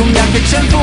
คงอยากให้ฉัน